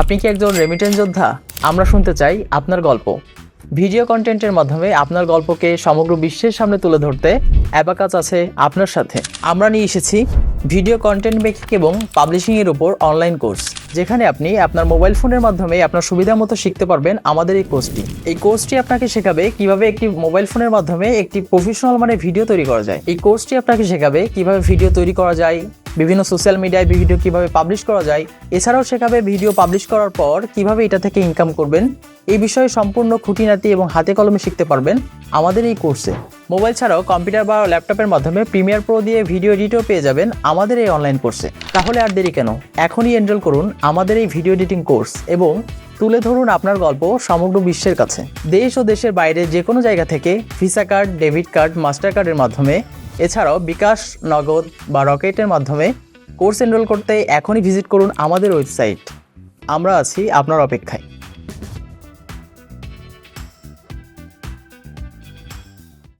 আপনি কি একজন রেমিটেন্স যোদ্ধা? আমরা শুনতে চাই আপনার গল্প। ভিডিও কন্টেন্টের মাধ্যমে আপনার গল্পকে সমগ্র বিশ্বের সামনে তুলে ধরতে অ্যাবাকাজ আছে আপনার সাথে। আমরা নিয়ে এসেছি ভিডিও কন্টেন্ট মেকিং এবং পাবলিশিংয়ের উপর অনলাইন কোর্স যেখানে আপনি আপনার মোবাইল ফোনের মাধ্যমে আপনার সুবিধা মতো শিখতে পারবেন আমাদের এই কোর্সটি এই কোর্সটি আপনাকে শেখাবে কীভাবে একটি মোবাইল ফোনের মাধ্যমে একটি প্রফেশনাল মানে ভিডিও তৈরি করা যায়। এই কোর্সটি আপনাকে শেখাবে কীভাবে ভিডিও তৈরি করা যায় বিভিন্ন সোশ্যাল মিডিয়ায় ভিডিও কীভাবে পাবলিশ করা যায়, এছাড়াও শেখাবে ভিডিও পাবলিশ করার পর কীভাবে এটা থেকে ইনকাম করবেন, এই বিষয়ে সম্পূর্ণ খুঁটিনাটি এবং হাতে কলমে শিখতে পারবেন আমাদের এই কোর্সে মোবাইল ছাড়াও কম্পিউটার বা ল্যাপটপের মাধ্যমে প্রিমিয়ার প্রো দিয়ে ভিডিও এডিটও পেয়ে যাবেন আমাদের এই অনলাইন কোর্সে তাহলে আর দেরি কেন? এখনই এনরোল করুন আমাদের এই ভিডিও এডিটিং কোর্স এবং তুলে ধরুন আপনার গল্প সমগ্র বিশ্বের কাছে। দেশ ও দেশের বাইরে যে কোনো জায়গা থেকে Visa card debit card Master কার্ডের মাধ্যমে এছাড়াও বিকাশ, নগদ বা রকেটের মাধ্যমে কোর্স এনরোল করতে এখনই ভিজিট করুন আমাদের ওয়েবসাইট। আমরা আছি আপনার অপেক্ষায়।